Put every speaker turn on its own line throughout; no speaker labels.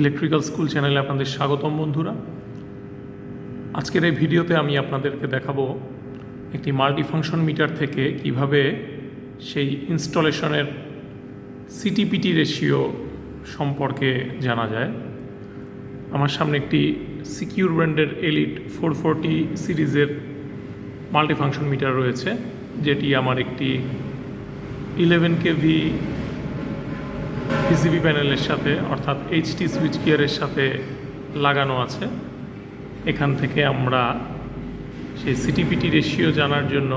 Electrical school চ্যানেলে আপনাদের স্বাগতম বন্ধুরা। আজকের এই ভিডিওতে আমি আপনাদেরকে দেখাবো একটি মাল্টিফাংশন মিটার থেকে কীভাবে সেই ইনস্টলেশনের সিটিপিটি রেশিও সম্পর্কে জানা যায়। আমার সামনে একটি সিকিউর ব্র্যান্ডের এলিট ফোর ফোরটি সিরিজের মাল্টিফাংশন মিটার রয়েছে, যেটি আমার একটি ইলেভেন কেভি পিসিবি প্যানেলের সাথে, অর্থাৎ এইচটি সুইচ গিয়ারের সাথে লাগানো আছে। এখান থেকে আমরা সেই সিটিপিটি রেশিও জানার জন্য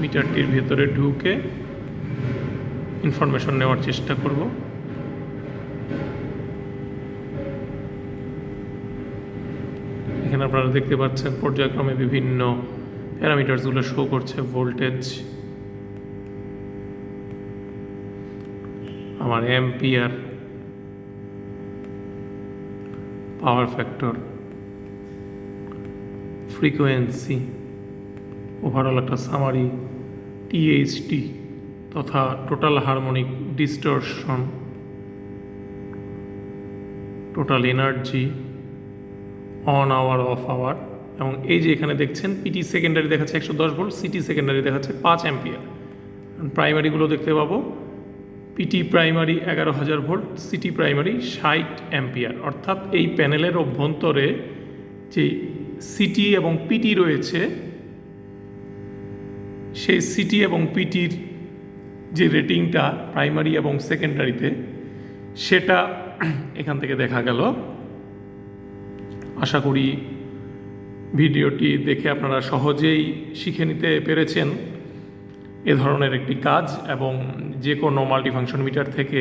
মিটারটির ভেতরে ঢুকে ইনফরমেশন নেওয়ার চেষ্টা করব। এখানে আপনারা দেখতে পাচ্ছেন পর্যায়ক্রমে বিভিন্ন প্যারামিটারসগুলো শো করছে ভোল্টেজ আমার ampere power factor, frequency, overall একটা সামারি টিএইচটি তথা total harmonic distortion, total energy, on hour, off hour এবং এই যে এখানে দেখছেন পিটি সেকেন্ডারি দেখাচ্ছে একশো দশ ভোল্ট সিটি সেকেন্ডারি দেখাচ্ছে পাঁচ অ্যাম্পিয়ার প্রাইমারিগুলো দেখতে পাবো। পিটি প্রাইমারি এগারো হাজার ভোল্ট সিটি প্রাইমারি ষাট অ্যাম্পিয়ার অর্থাৎ এই প্যানেলের অভ্যন্তরে যে সিটি এবং পিটি রয়েছে, সেই সিটি এবং পিটির যে রেটিংটা প্রাইমারি এবং সেকেন্ডারিতে সেটা এখান থেকে দেখা গেল। আশা করি ভিডিওটি দেখে আপনারা সহজেই শিখে নিতে পেরেছেন। এ ধরনের একটি কাজ এবং যে কোনো মাল্টিফাংশন মিটার থেকে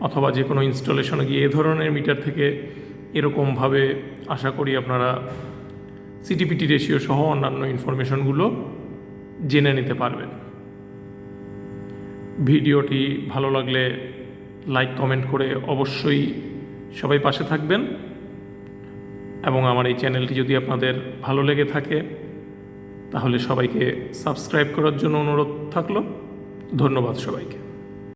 অথবা যে কোনো ইনস্টলেশনে গিয়ে এ ধরনের মিটার থেকে এরকমভাবে আশা করি আপনারা সিটিপিটি রেশিও সহ অন্যান্য ইনফরমেশনগুলো জেনে নিতে পারবেন। ভিডিওটি ভালো লাগলে লাইক কমেন্ট করে অবশ্যই সবাই পাশে থাকবেন এবং আমার এই চ্যানেলটি যদি আপনাদের ভালো লেগে থাকে তাহলে সবাইকে সাবস্ক্রাইব করার জন্য অনুরোধ থাকল। ধন্যবাদ সবাইকে।